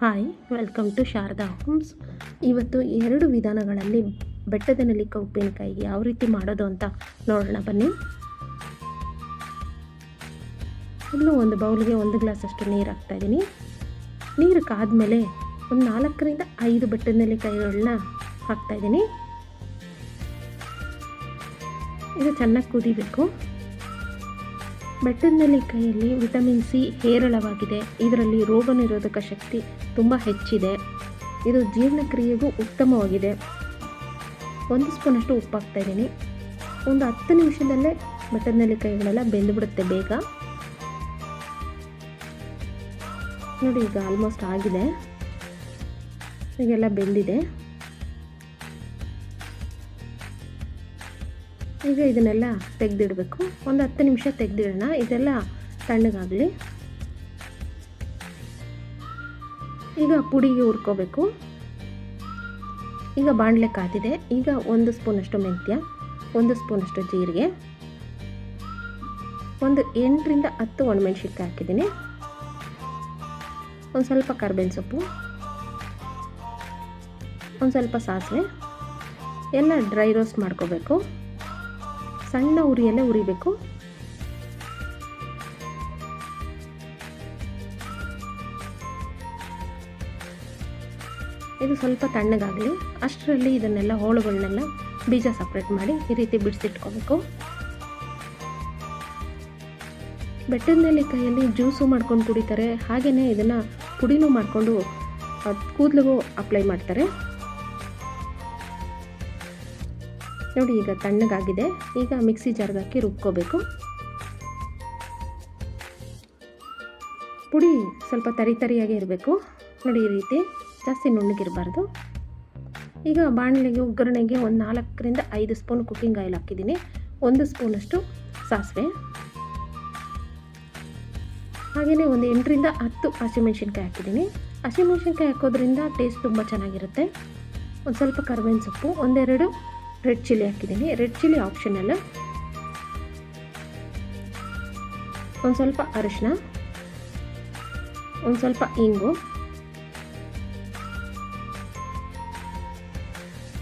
Hi welcome to Sharada Homes ಇವತ್ತು ಎರಡು ವಿಧಾನಗಳಲ್ಲಿ ಬೆಟ್ಟದ ನೆಲಿಕ ಉಪ್ಪಿನಕಾಯಿ ಯಾವ ರೀತಿ ಮಾಡೋದು ಅಂತ ನೋಡೋಣ, ಬನ್ನಿ. ಇಲ್ಲೂ ಒಂದು ಬೌಲ್ಗೆ ಒಂದು ಗ್ಲಾಸಷ್ಟು ನೀರು ಹಾಕ್ತಾಯಿದ್ದೀನಿ ನೀರು ಕಾದ್ಮೇಲೆ ಒಂದು ನಾಲ್ಕರಿಂದ ಐದು ಬೆಟ್ಟದ ನೆಲ್ಲಿಕಾಯಿಗಳನ್ನ ಹಾಕ್ತಾಯಿದ್ದೀನಿ ಇದು ಚೆನ್ನಾಗಿ ಕುದಿಬೇಕು. ಬೆಟ್ಟದ ನೆಲ್ಲಿಕಾಯಿಯಲ್ಲಿ ವಿಟಮಿನ್ ಸಿ ಹೇರಳವಾಗಿದೆ. ಇದರಲ್ಲಿ ರೋಗ ನಿರೋಧಕ ಶಕ್ತಿ ತುಂಬ ಹೆಚ್ಚಿದೆ. ಇದು ಜೀರ್ಣಕ್ರಿಯೆಗೂ ಉತ್ತಮವಾಗಿದೆ. ಒಂದು ಸ್ಪೂನಷ್ಟು ಉಪ್ಪು ಹಾಕ್ತಾ ಇದ್ದೀನಿ. ಒಂದು ಹತ್ತು ನಿಮಿಷದಲ್ಲೇ ಬಟರ್ ನೆಲ್ಲಿಕಾಯಿಗಳೆಲ್ಲ ಬೆಂದುಬಿಡುತ್ತೆ ಬೇಗ. ನೋಡಿ, ಈಗ ಆಲ್ಮೋಸ್ಟ್ ಆಗಿದೆ. ಈಗೆಲ್ಲ ಬೆಂದಿದೆ. ಈಗ ಇದನ್ನೆಲ್ಲ ತೆಗೆದಿಡಬೇಕು. ಒಂದು ಹತ್ತು ನಿಮಿಷ ತೆಗೆದಿಡೋಣ. ಇದೆಲ್ಲ ತಣ್ಣಗಾಗಲಿ. ಈಗ ಪುಡಿಗೆ ಹುರ್ಕೋಬೇಕು. ಈಗ ಬಾಣಲೆ ಕಾದಿದೆ. ಈಗ ಒಂದು ಸ್ಪೂನಷ್ಟು ಮೆಂತ್ಯ, ಒಂದು ಸ್ಪೂನಷ್ಟು ಜೀರಿಗೆ, ಒಂದು ಎಂಟರಿಂದ ಹತ್ತು ಒಣಮೆಣ್ಸಿನ್ಕಾಯಿ ಹಾಕಿದ್ದೀನಿ. ಒಂದು ಸ್ವಲ್ಪ ಕರ್ಬೇವಿನ ಸೊಪ್ಪು, ಒಂದು ಸ್ವಲ್ಪ ಸಾಸಿವೆ, ಎಲ್ಲ ಡ್ರೈ ರೋಸ್ಟ್ ಮಾಡ್ಕೋಬೇಕು. ಸಣ್ಣ ಉರಿಯಲ್ಲೇ ಉರಿಬೇಕು. ಇದು ಸ್ವಲ್ಪ ತಣ್ಣಗಾಗಲಿ, ಅಷ್ಟರಲ್ಲಿ ಇದನ್ನೆಲ್ಲ ಹೋಳುಗಳನ್ನೆಲ್ಲ ಬೀಜ ಸಪ್ರೇಟ್ ಮಾಡಿ ಈ ರೀತಿ ಬಿಡಿಸಿಟ್ಕೋಬೇಕು. ಬೆಟ್ಟದ ನೆಲ್ಲಿಕಾಯಲ್ಲಿ ಜ್ಯೂಸು ಮಾಡ್ಕೊಂಡು ಕುಡಿತಾರೆ ಹಾಗೆಯೇ ಇದನ್ನು ಪುಡಿನೂ ಮಾಡಿಕೊಂಡು ಕೂದಲಿಗೂ ಅಪ್ಲೈ ಮಾಡ್ತಾರೆ. ನೋಡಿ ಈಗ ತಣ್ಣಗಾಗಿದೆ, ಈಗ ಮಿಕ್ಸಿ ಜಾರ್ಗೆ ಹಾಕಿ ರುಬ್ಕೋಬೇಕು. ಪುಡಿ ಸ್ವಲ್ಪ ತರಿ ತರಿಯಾಗಿ ಇರಬೇಕು, ನೋಡಿ ಈ ರೀತಿ. ಜಾಸ್ತಿ ನುಣ್ಣಗಿರಬಾರ್ದು. ಈಗ ಬಾಣಲೆಗೆ, ಒಗ್ಗರಣೆಗೆ ಒಂದು ನಾಲ್ಕರಿಂದ ಐದು ಸ್ಪೂನ್ ಕುಕ್ಕಿಂಗ್ ಆಯಿಲ್ ಹಾಕಿದ್ದೀನಿ. ಒಂದು ಸ್ಪೂನಷ್ಟು ಸಾಸಿವೆ. ಹಾಗೆಯೇ ಒಂದು ಎಂಟರಿಂದ ಹತ್ತು ಹಸಿಮೆಣ್ಸಿನ್ಕಾಯಿ ಹಾಕಿದ್ದೀನಿ. ಹಸಿಮೆಣ್ಸಿನ್ಕಾಯಿ ಹಾಕೋದ್ರಿಂದ ಟೇಸ್ಟ್ ತುಂಬ ಚೆನ್ನಾಗಿರುತ್ತೆ. ಒಂದು ಸ್ವಲ್ಪ ಕರ್ಬೇವಿನ ಸೊಪ್ಪು, ಒಂದೆರಡು ರೆಡ್ ಚಿಲ್ಲಿ ಹಾಕಿದ್ದೀನಿ. ರೆಡ್ ಚಿಲ್ಲಿ ಆಪ್ಷನಲ್ಲ ಒಂದು ಸ್ವಲ್ಪ ಅರಿಶಿನ ಒಂದು ಸ್ವಲ್ಪ ಇಂಗು.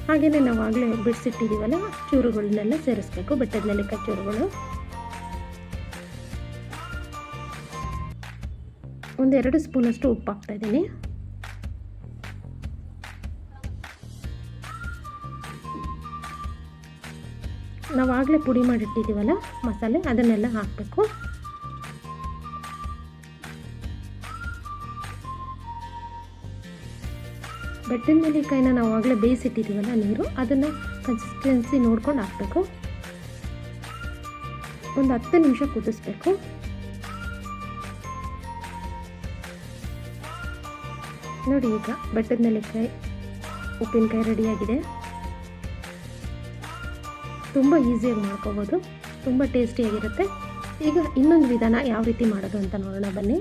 ಹಾಗೆಯೇ ನಾವು ಆಗಲೇ ಬಿಡಿಸಿಟ್ಟಿದ್ದೀವಲ್ಲ ಚೂರುಗಳನ್ನೆಲ್ಲ ಸೇರಿಸ್ಬೇಕು ಬೆಟ್ಟದ ನೆಲ್ಲಿಕಾಯಿ ಚೂರುಗಳು. ಒಂದೆರಡು ಸ್ಪೂನಷ್ಟು ಉಪ್ಪು ಹಾಕ್ತಾಯಿದ್ದೀನಿ ನಾವು ಆಗಲೇ ಪುಡಿ ಮಾಡಿಟ್ಟಿದ್ದೀವಲ್ಲ ಮಸಾಲೆ, ಅದನ್ನೆಲ್ಲ ಹಾಕಬೇಕು. ಬೆಟ್ಟದ ನೆಲ್ಲಿಕಾಯಿನ ನಾವು ಆಗಲೇ ಬೇಯಿಸಿಟ್ಟಿದ್ದೀವಲ್ಲ ನೀರು, ಅದನ್ನು ಕನ್ಸಿಸ್ಟೆನ್ಸಿ ನೋಡ್ಕೊಂಡು ಹಾಕಬೇಕು. ಒಂದು ಹತ್ತು ನಿಮಿಷ ಕುದಿಸ್ಬೇಕು. ನೋಡಿ ಈಗ ಬೆಟ್ಟದ ನೆಲ್ಲಿಕಾಯಿ, ಉಪ್ಪಿನಕಾಯಿ ರೆಡಿಯಾಗಿದೆ. ತುಂಬ ಈಸಿಯಾಗಿ ಮಾಡ್ಕೋಬೋದು. ತುಂಬ ಟೇಸ್ಟಿಯಾಗಿರುತ್ತೆ ಈಗ ಇನ್ನೊಂದು ವಿಧಾನ ಯಾವ ರೀತಿ ಮಾಡೋದು ಅಂತ ನೋಡೋಣ ಬನ್ನಿ.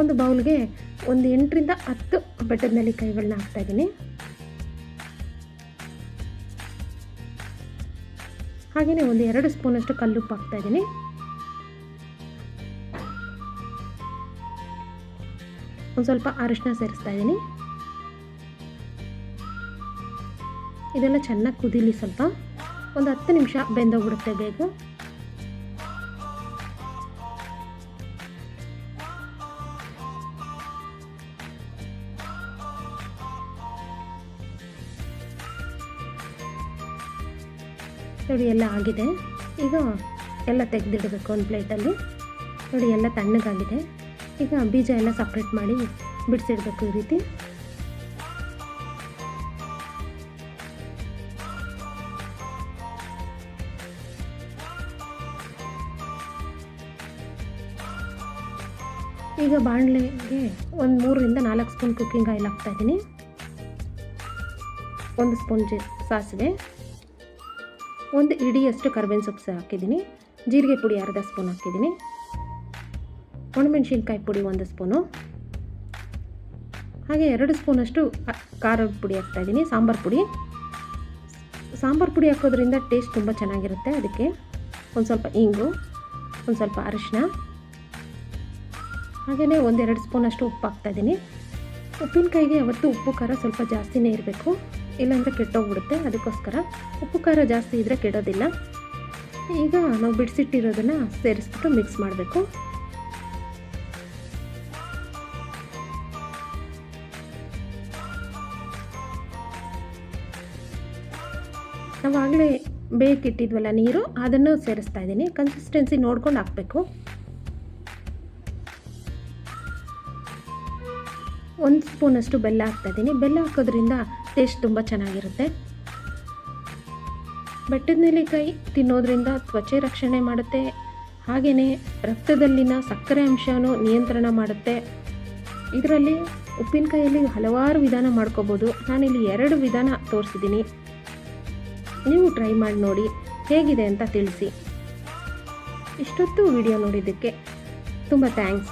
ಒಂದು ಬೌಲ್ಗೆ ಒಂದು ಎಂಟರಿಂದ ಹತ್ತು ಬೆಟ್ಟದ ನೆಲ್ಲಿಕಾಯಿಗಳನ್ನ ಹಾಕ್ತಾಯಿದ್ದೀನಿ ಹಾಗೆಯೇ ಒಂದು ಎರಡು ಸ್ಪೂನಷ್ಟು ಕಲ್ಲುಪ್ಪು ಹಾಕ್ತಾಯಿದ್ದೀನಿ ಒಂದು ಸ್ವಲ್ಪ ಅರಿಶಿನ ಸೇರಿಸ್ತಾ ಇದ್ದೀನಿ. ಇದೆಲ್ಲ ಚೆನ್ನಾಗಿ ಕುದೀಲಿ ಸ್ವಲ್ಪ. ಒಂದು ಹತ್ತು ನಿಮಿಷ ಬೆಂದೋಗ್ಬಿಡುತ್ತೆ ಬೇಗ. ನೋಡಿ, ಎಲ್ಲ ಆಗಿದೆ. ಈಗ ಎಲ್ಲ ತೆಗೆದಿಡಬೇಕು ಒಂದು ಪ್ಲೇಟಲ್ಲಿ. ನೋಡಿ, ಎಲ್ಲ ತಣ್ಣಗಾಗಿದೆ. ಈಗ ಬೀಜ ಎಲ್ಲ ಸಪ್ರೇಟ್ ಮಾಡಿ ಬಿಡಿಸಿಡ್ಬೇಕು ಈ ರೀತಿ. ಈಗ ಬಾಣಲೆಗೆ ಒಂದು ಮೂರರಿಂದ ನಾಲ್ಕು ಸ್ಪೂನ್ ಕುಕ್ಕಿಂಗ್ ಆಯಿಲ್ ಹಾಕ್ತಾಯಿದ್ದೀನಿ ಒಂದು ಸ್ಪೂನ್ ಜಿ ಸಾಸಿವೆ. ಒಂದು ಇಡಿಯಷ್ಟು ಕರ್ಬೇವಿನ ಸೊಪ್ಪು ಹಾಕಿದ್ದೀನಿ. ಜೀರಿಗೆ ಪುಡಿ ಅರ್ಧ ಸ್ಪೂನ್ ಹಾಕಿದ್ದೀನಿ. ಒಣಮೆಣ್ಸಿನ್ಕಾಯಿ ಪುಡಿ ಒಂದು ಸ್ಪೂನು. ಹಾಗೆ ಎರಡು ಸ್ಪೂನಷ್ಟು ಖಾರದ ಪುಡಿ ಹಾಕ್ತಾಯಿದ್ದೀನಿ ಸಾಂಬಾರು ಪುಡಿ. ಸಾಂಬಾರು ಪುಡಿ ಹಾಕೋದ್ರಿಂದ ಟೇಸ್ಟ್ ತುಂಬ ಚೆನ್ನಾಗಿರುತ್ತೆ. ಅದಕ್ಕೆ ಒಂದು ಸ್ವಲ್ಪ ಇಂಗು, ಒಂದು ಸ್ವಲ್ಪ ಅರಿಶಿನ. ಹಾಗೆಯೇ ಒಂದೆರಡು ಸ್ಪೂನಷ್ಟು ಉಪ್ಪು ಹಾಕ್ತಾಯಿದ್ದೀನಿ ಉಪ್ಪಿನಕಾಯಿಗೆ ಅವತ್ತು ಉಪ್ಪು ಖಾರ ಸ್ವಲ್ಪ ಜಾಸ್ತಿನೇ ಇರಬೇಕು. ಇಲ್ಲಾಂದರೆ ಕೆಟ್ಟೋಗ್ಬಿಡುತ್ತೆ. ಅದಕ್ಕೋಸ್ಕರ ಉಪ್ಪು ಖಾರ ಜಾಸ್ತಿ ಇದ್ದರೆ ಕೆಡೋದಿಲ್ಲ. ಈಗ ನಾವು ಬಿಡಿಸಿಟ್ಟಿರೋದನ್ನು ಸೇರಿಸ್ಬಿಟ್ಟು ಮಿಕ್ಸ್ ಮಾಡಬೇಕು. ನಾವು ಆಗಲೇ ಬೇಕಿಟ್ಟಿದ್ವಲ್ಲ ನೀರು, ಅದನ್ನು ಸೇರಿಸ್ತಾ ಇದ್ದೀನಿ. ಕನ್ಸಿಸ್ಟೆನ್ಸಿ ನೋಡ್ಕೊಂಡು ಹಾಕಬೇಕು. ಒಂದು ಸ್ಪೂನಷ್ಟು ಬೆಲ್ಲ ಹಾಕ್ತಾಯಿದ್ದೀನಿ ಬೆಲ್ಲ ಹಾಕೋದ್ರಿಂದ ಟೇಸ್ಟ್ ತುಂಬ ಚೆನ್ನಾಗಿರುತ್ತೆ. ಬೆಟ್ಟದ ನೆಲ್ಲಿಕಾಯಿ ತಿನ್ನೋದ್ರಿಂದ ತ್ವಚೆ ರಕ್ಷಣೆ ಮಾಡುತ್ತೆ. ಹಾಗೆಯೇ ರಕ್ತದಲ್ಲಿನ ಸಕ್ಕರೆ ಅಂಶವನ್ನು ನಿಯಂತ್ರಣ ಮಾಡುತ್ತೆ. ಇದರಲ್ಲಿ ಉಪ್ಪಿನಕಾಯಲ್ಲಿ ಹಲವಾರು ವಿಧಾನ ಮಾಡ್ಕೋಬೋದು. ನಾನಿಲ್ಲಿ ಎರಡು ವಿಧಾನ ತೋರಿಸಿದ್ದೀನಿ. ನೀವು ಟ್ರೈ ಮಾಡಿ ನೋಡಿ ಹೇಗಿದೆ ಅಂತ ತಿಳಿಸಿ. ಇಷ್ಟೊತ್ತು ವಿಡಿಯೋ ನೋಡಿದ್ದಕ್ಕೆ ತುಂಬ ಥ್ಯಾಂಕ್ಸ್